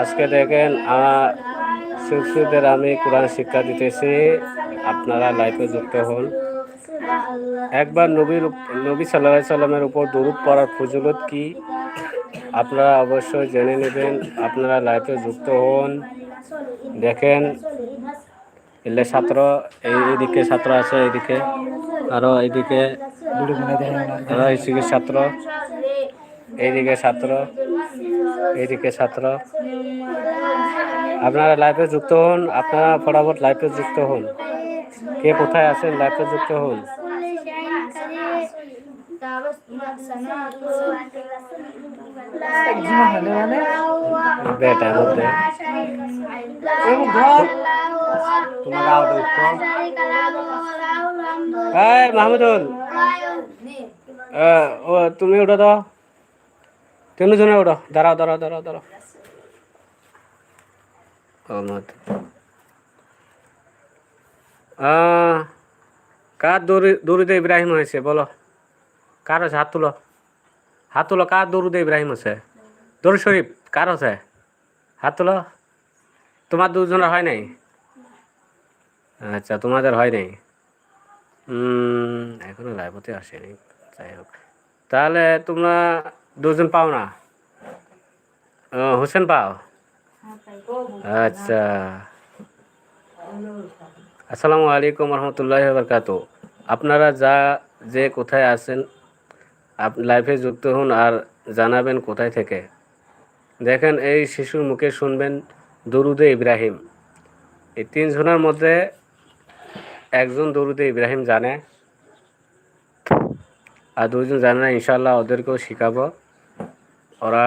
আজকে দেখেন শিশুদের আমি কোরআন শিক্ষা দিতেছি। আপনারা লাইফে যুক্ত হন। একবার নবীর নবী সাল্লাহ সাল্লামের উপর দরুদ পড়ার ফজলত কি? আপনারা অবশ্যই জেনে নেবেন, আপনারা লাইফে যুক্ত হন। দেখেন, এলে ছাত্র, এই এইদিকে ছাত্র আছে এইদিকে আরও এইদিকে আরও এইদিকে ছাত্র। এইদিকে ছাত্র এইদিকে ছাত্র। আপনারা লাইফে যুক্ত হন, আপনারা ফটাফট লাইফে যুক্ত হন। কে কোথায় আছেন লাইফে যুক্ত হন। বেটার মধ্যে মাহমুদুল। তুমি ওটা দাও তিনজনে ওঠো দাঁড়াও দাঁড়াও দাঁড়াও দাঁড়াও। ও মত কার দৌড়ি ইব্রাহিম হয়েছে, বলো। কার আছে? হাত তুলো। হাত কার দৌড়িতে ইব্রাহিম আছে? দৌড় শরীফ, কার আছে? হাত তুলো। তোমার দুজনের হয় নাই? আচ্ছা তোমাদের হয় নাই। এখনও লাইভতে আসেনি। যাই হোক। তাহলে তোমরা দুজন পাও না? হোসেন পাও? আচ্ছা। আসসালামু আলাইকুম রহমতুল্লাহ বরকাত আপনারা যা, যে কোথায় আছেন লাইফে যুক্ত হন আর জানাবেন কোথায় থেকে, দেখেন এই শিশুর মুখে শুনবেন দরুদে ইব্রাহিম। এই তিনজনের মধ্যে একজন দরুদে ইব্রাহিম জানে, আর দুজন জানে না ইনশাল্লাহ ওদেরকেও শিখাবো। ওরা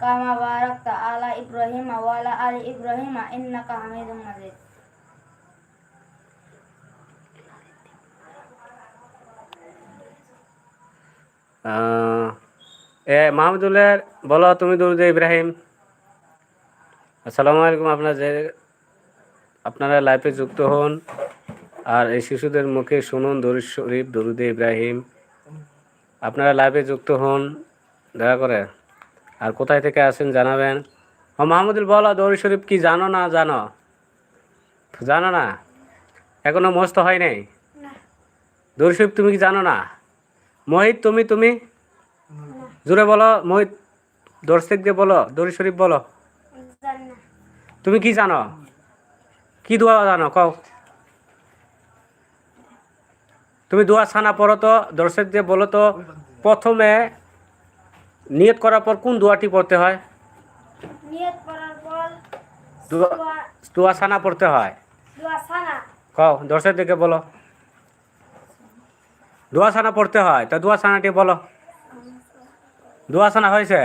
কামা বারাকতা আলা ইব্রাহিম ওয়ালা আলি ইব্রাহিম ইন্নাকা হামিদুম মাজিদ এ মাহমুদুলের বলো তুমি দুরুদ ইব্রাহিম আসসালামু আলাইকুম আপনার যে আপনারা লাইফে যুক্ত হন আর এই শিশুদের মুখে শুনুন দরুদ শরীফ দরুদ ইব্রাহিম আপনারা লাইফে যুক্ত হন দয়া করে আর কোথায় থেকে আসেন জানাবেন? ও মাহমুদুল বলো দরুদ শরীফ কি জানো না জানো? জানো না? এখনও মস্ত হয় নাই? দরুদ শরীফ তুমি কি জানো না? মোহিত তুমি তুমি? জোরে বলো মোহিত দর্শক দিয়ে বলো দরুদ শরীফ বলো। তুমি কি জানো? কি দোয়া জানো কও। তুমি দোয়া ছানা পড়ো তো দর্শক দিয়ে বলো তো প্রথমে নিয়ত করার পর কোন দোয়াটি পড়তে হয়? নিয়ত করার পর দোয়া দোয়া ছানা পড়তে হয়। দোয়া সানা। কও দর্শক দিকে বলো। দোয়া ছানা পড়তে হয়। তা দোয়া ছানাটি বলো। দোয়া ছানা হয়েছে?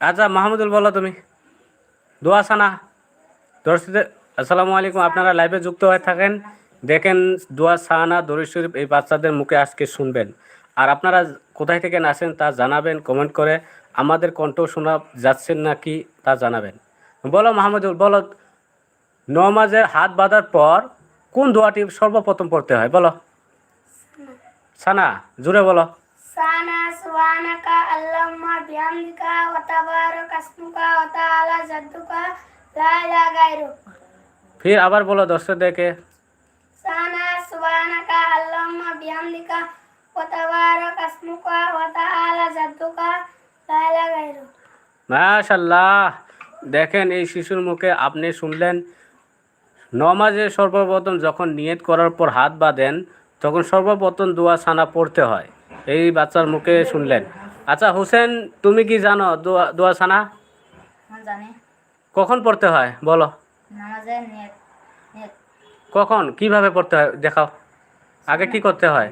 আচ্ছা মাহমুদুল বলো তুমি। দোয়া সানা। দর্শকদের আসসালামু আলাইকুম। আপনারা লাইভে যুক্ত হয়ে থাকেন। দেখেন দোয়া সানা দরুদ এই বাচ্চাদের মুখে আজকে শুনবেন। আর আপনারা কোথায় থেকে আসেন তা জানাবেন কমেন্ট করে আমাদের কণ্ঠ শোনা যাচ্ছেন নাকি তা জানাবেন। বলো মাহমুদুল বলো নমাজের হাত বাঁধার পর কোন দোয়াটি সর্বপ্রথম পড়তে হয়? বলো। সানা জুড়ে বলো। সানা সুবহানাকা আল্লাহুম্মা বিহামদিকা ওয়া তাবারাকা ইসমুকা ওয়া তাআলা জাদ্দুকা লা ইলাহা গায়রুক। ফির আবার বলো দর্শকদেরকে। সানা সুবহানাকা আল্লাহুম্মা বিহামদিকা তাআলা জাদ্দুকা লা ইলাহা গায়রুক মাশাল্লাহ দেখেন এই শিশুর মুখে আপনি শুনলেন নমাজে সর্বপ্রথম যখন নিয়ত করার পর হাত বাঁধেন তখন সর্বপ্রথম দোয়া সানা পড়তে হয়। এই বাচ্চার মুখে শুনলেন। আচ্ছা হোসেন তুমি কি জানো দোয়া দোয়া সানা? হ্যাঁ কখন পড়তে হয়? বলো। কখন? কীভাবে পড়তে হয়? দেখাও। আগে কি করতে হয়?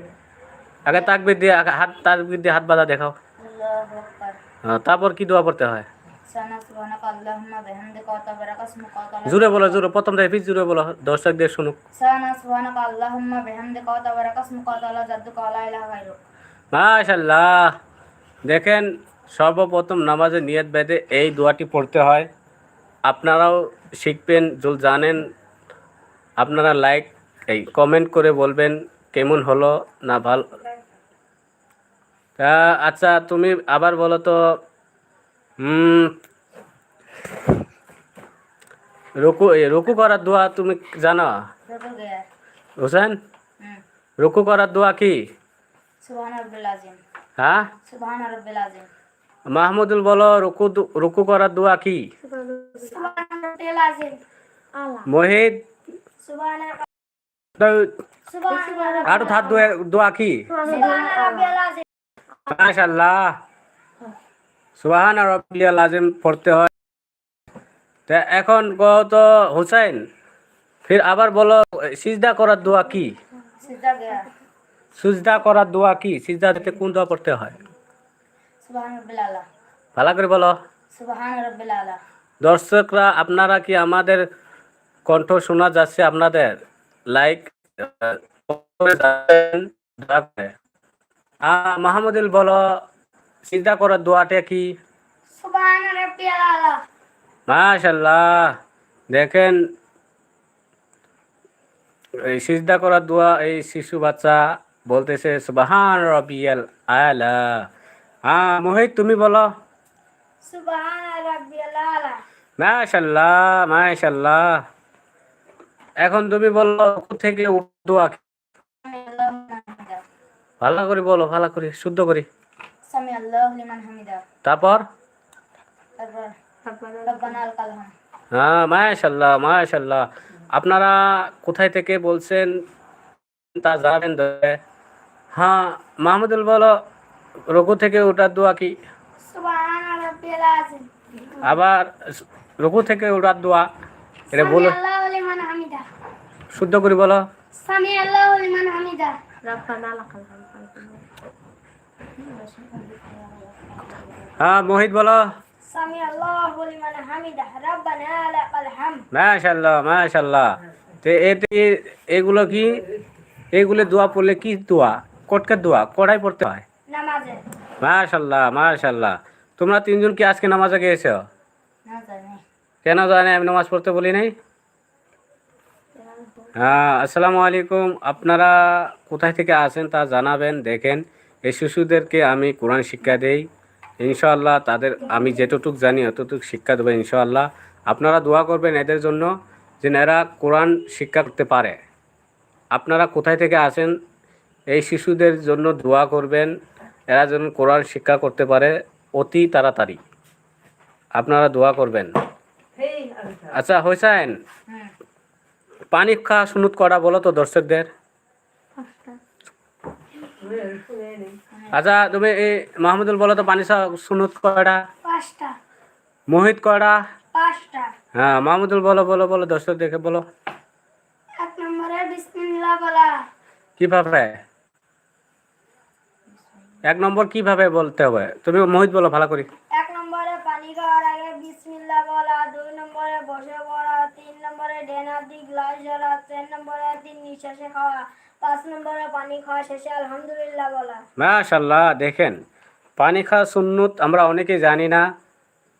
আগে তাকবির দিয়ে হাত তাকবির দিয়ে হাত বাঁধা দেখাও। হ্যাঁ, তারপর কি দোয়া পড়তে হয়? জোরে বলো জোরে প্রথম রিপিট জোরে বলো শুনুক। লা ইলাহা গায়রুক মাশাল্লাহ দেখেন সর্বপ্রথম নামাজে নিয়ত বেদে এই দোয়াটি পড়তে হয়। আপনারাও শিখবেন যদি জানেন। আপনারা লাইক এই কমেন্ট করে বলবেন কেমন হলো না ভালো তা আচ্ছা তুমি আবার বলো তো হুম রুকু রুকু করার দোয়া তুমি জানো? হোসেন? রুকু করার দোয়া কি? হ্যাঁ? মাহমুদুল বলো রুকু রুকু করার দোয়া কি? সুবহান আরও থার দোয়া কি? মাশাল্লাহ সুবহান রব্বিয়াল আযিম পড়তে হয় তা এখন কত হুসাইন ফির আবার বলো সিজদা করার দোয়া কি সিজদা করার দোয়া কি সিজদা দিতে কোন দোয়া পড়তে হয় ভালো করে বলো দর্শকরা আপনারা কি আমাদের কণ্ঠ শোনা যাচ্ছে আপনাদের লাইক মাহমুদুল বলো চিন্তা করার দোয়াটা কি? মাশাল্লাহ দেখেন এই সিজদা করার দোয়া এই শিশু বাচ্চা বলতেছে সুবাহান রবিয়াল আলা। হ্যাঁ মোহিত তুমি বলো। মাশাল্লাহ মাশাল্লাহ এখন তুমি বলো থেকে দোয়া ভালো করে বলো ভালো করে শুদ্ধ করে। সামি আল্লাহু লিমান হামিদা। তারপর? হ্যাঁ মাশাল্লাহ মাশাল্লাহ আপনারা কোথায় থেকে বলছেন তা জানাবেন হ্যাঁ মাহমুদুল বলো রঘু থেকে ওঠার দোয়া কি? আবার রঘু থেকে ওঠার দোয়া এটা বলো। আল্লাহু লিমান হামিদা। শুদ্ধ করে বলো। সামি আল্লাহু লিমান হামিদা। রব্বানা আলাকাল হামদ হ্যাঁ মোহিত বলো। মাশাল্লাহ মাশাল্লাহ তো এতে এগুলো কি? এগুলো দোয়া পড়লে কি দোয়া? কটকের দোয়া কড়াই পড়তে হয়? মাশাল্লাহ মাশাল্লাহ তোমরা তিনজন কি আজকে নামাজে গিয়েছ? কেন জানে আমি নামাজ পড়তে বলি নাই। হ্যাঁ আসসালামু আলাইকুম। আপনারা কোথায় থেকে আসেন তা জানাবেন দেখেন। এই শিশুদেরকে আমি কোরআন শিক্ষা দেই। ইনশাআল্লাহ তাদের আমি যেতটুক জানি অতটুকু শিক্ষা দেবো ইনশাআল্লাহ। আপনারা দোয়া করবেন এদের জন্য যে এরা কোরআন শিক্ষা করতে পারে। আপনারা কোথায় থেকে আসেন এই শিশুদের জন্য দোয়া করবেন এরা যেন কোরআন শিক্ষা করতে পারে অতি তাড়াতাড়ি। আপনারা দোয়া করবেন। আচ্ছা। হোসেন হুম পানি খাওয়া সুনুত করা বলো তো দর্শকদের। আচ্ছা তুমি এই মাহমুদুল বলো তো পানি খাওয়া সুনুত করা পাঁচটা। মোহিত করা পাঁচটা। হ্যাঁ মাহমুদুল বলো বলো বলো দর্শক দেখে বলো। এক নম্বরে বিসমিল্লাহ বলা। কীভাবে? এক নম্বর কীভাবে বলতে হবে? তুমি মোহিত বলো ভালো করি। এক নম্বরে পানি খাওয়ার আগে বিসমিল্লাহ বলা। দুই নম্বরে বসে পড়া। তিন নম্বরে ডেনার দিক গ্লাস ধরা চার নম্বরে তিন নিঃশ্বাসে খাওয়া। পাঁচ নম্বরে পানি খাওয়া শেষে আলহামদুলিল্লাহ বলা। মাশাল্লাহ দেখেন পানি খাওয়া সুন্নত আমরা অনেকেই জানি না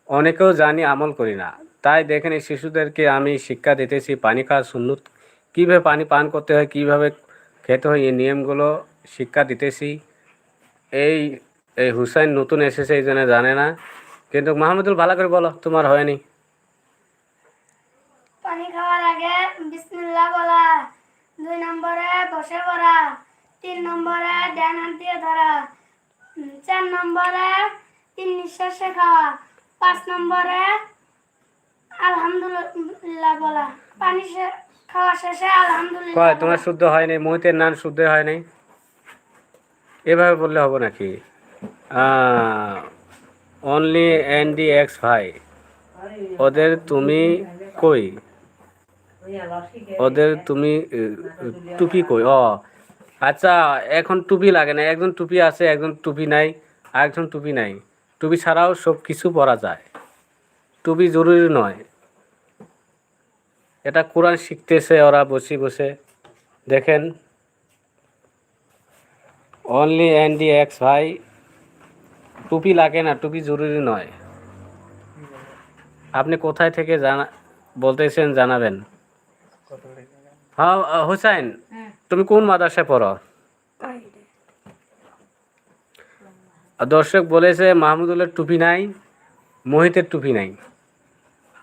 অনেকেও জানি আমল করি না। তাই দেখেন এই শিশুদেরকে আমি শিক্ষা দিতেছি পানি খাওয়া সুন্নত কীভাবে পানি পান করতে হয় কীভাবে খেতে হয় এই নিয়মগুলো শিক্ষা দিতেছি। এই এই হুসাইন নতুন এসেছে এই জন্য জানে না। কিন্তু মাহমুদুল ভালো করে বলো তোমার হয়নি? পানি খাওয়ার আগে বিসমিল্লাহ বলা। দুই নম্বরে বসে পড়া তিন নম্বরে ডান হাত দিয়ে ধরা চার নম্বরে তিন নিঃশ্বাসে খাওয়া পাঁচ নম্বরে আলহামদুলিল্লাহ বলা পানি খাওয়া শেষে আলহামদুলিল্লাহ কয় তোমার শুদ্ধ হয়নি মোহিতের নান শুদ্ধ হয় নাই? এভাবে বললে হবে নাকি? অনলি এন ডি এক্স ভাই ওদের তুমি কই? ওদের তুমি টুপি কই? ও আচ্ছা এখন টুপি লাগে না একজন টুপি আছে, একজন টুপি নাই, আরেকজন টুপি নাই। টুপি ছাড়াও সব কিছু পরা যায়। টুপি জরুরি নয়। এটা কোরআন শিখতেছে ওরা বসে বসে। দেখেন অনলি এনডি এক্স ভাই। টুপি লাগে না, টুপি জরুরি নয়। আপনি কোথায় থেকে জানা, বলতেছেন জানাবেন। হ্যাঁ হুসাইন তুমি কোন মাদ্রাসায় পড়ো? দর্শক বলেছে মাহমুদুলের টুপি নাই মোহিতের টুপি নাই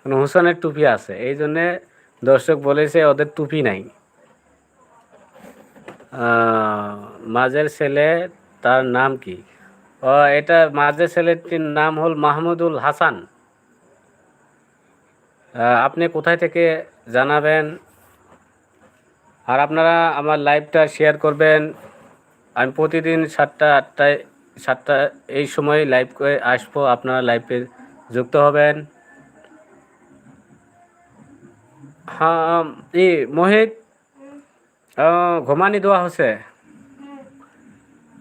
মানে হুসানের টুপি আছে। এই জন্যে দর্শক বলেছে ওদের টুপি নাই। আহ, মাঝের ছেলে তার নাম কি? ও এটা মাঝের ছেলেটির নাম হল মাহমুদুল হাসান। আহ, আপনি কোথায় থেকে জানাবেন? আর আপনারা আমার লাইভটা শেয়ার করবেন। আমি প্রতিদিন সাতটা আটটায় সাতটা এই সময় লাইভ করে আসব। আপনারা লাইভে যুক্ত হবেন। হ্যাঁ ই মোহিত ঘুমানি দেওয়া হচ্ছে?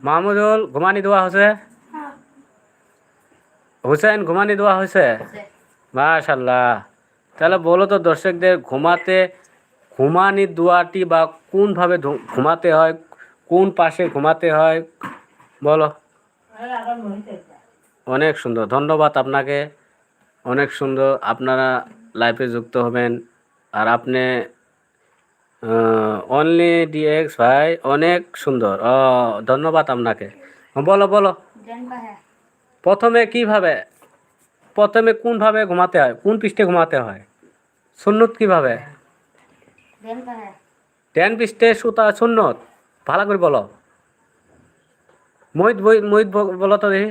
মাহমুদুল ঘুমানি দেওয়া হচ্ছে? হুসেন ঘুমানি দেওয়া হয়েছে। মাশাল্লাহ। তাহলে বলো তো দর্শকদের ঘুমাতে ঘুমানি দোয়াটি বা কোনভাবে ঘুমাতে হয়, কোন পাশে ঘুমাতে হয়, বলো। অনেক সুন্দর, ধন্যবাদ আপনাকে। অনেক সুন্দর, আপনারা লাইফে যুক্ত হবেন। আর আপনি অনলি ডিএক্স ভাই, অনেক সুন্দর। ও ধন্যবাদ আপনাকে। বলো বলো। প্রথমে কীভাবে, প্রথমে কোনভাবে ঘুমাতে হয়, কোন পৃষ্ঠে ঘুমাতে হয়? সুন্নত কীভাবে? টেন পৃষ্ঠে সুতা সুন্নত। ভালো করে বলো। মহিত মহিত বলো তো দেখি।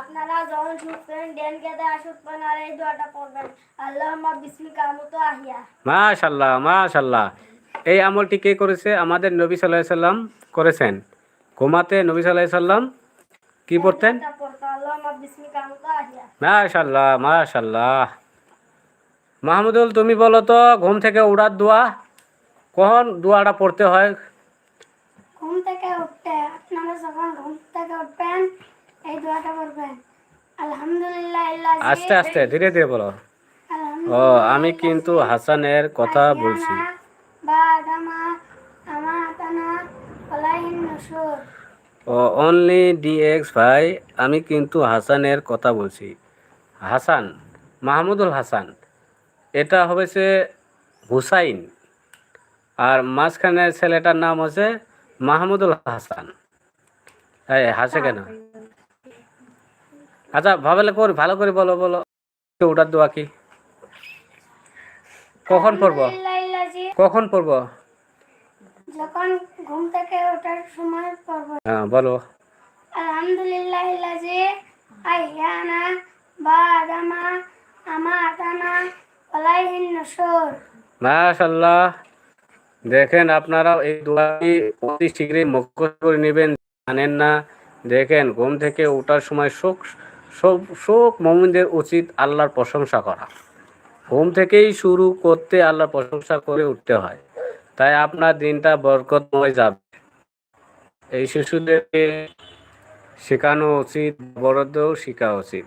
আপনারা যখন শুটবেন ডেন কেটে আসুকবেন আর এই দোয়াটা পড়বেন। আল্লাহুম্মা বিসমিকা আমুতু আহিয়া। মাশাল্লাহ মাশাল্লাহ এই আমলটি কে করেছে? আমাদের নবী সাল্লাম করেছেন। ঘুমাতে নবী সাল্লাম কি পড়তেন? এটা পড়তো আল্লাহুম্মা বিসমিকা আমুতু আহিয়া মাশাল্লাহ মাশাল্লাহ মাহমুদুল তুমি বলো তো ঘুম থেকে উড়ার দোয়া? কখন দোয়াটা পড়তে হয়? ঘুম থেকে উঠতে আপনারা যখন ঘুম থেকে উঠবেন এই দোয়াটা পড়বেন। আলহামদুলিল্লাহ আস্তে আস্তে ধীরে ধীরে বলো। ও আমি কিন্তু হাসানের কথা বলছি। ও অনলি ডিএক্স ভাই আমি কিন্তু হাসানের কথা বলছি। হাসান মাহমুদুল হাসান। এটা হয়েছে হুসাইন। আর মাঝখানের ছেলেটার নাম হচ্ছে মাহমুদুল হাসান। এই হাসে কেন? আচ্ছা ভাবলে কর ভালো করে বলো বলো। ওটার দোয়া কি? কখন পড়ব? কখন পড়ব? যখন ঘুম থেকে ওঠার সময় পড়ব। হ্যাঁ বলো। আলহামদুলিল্লাহ ইল্লাজি আহইয়ানা বাদামা আমাতানা মাশাল্লাহ দেখেন আপনারা এই দোয়াটি অতি শীঘ্রই মুখস্থ করে নেবেন, জানেন না। দেখেন, ঘুম থেকে ওঠার সময় শোক সব শোক মমিনদের উচিত আল্লাহর প্রশংসা করা। ঘুম থেকেই শুরু করতে আল্লাহর প্রশংসা করে উঠতে হয়। তাই আপনার দিনটা বরকতময় যাবে। এই শিশুদেরকে শেখানো উচিত, বড়দেরও শেখা উচিত।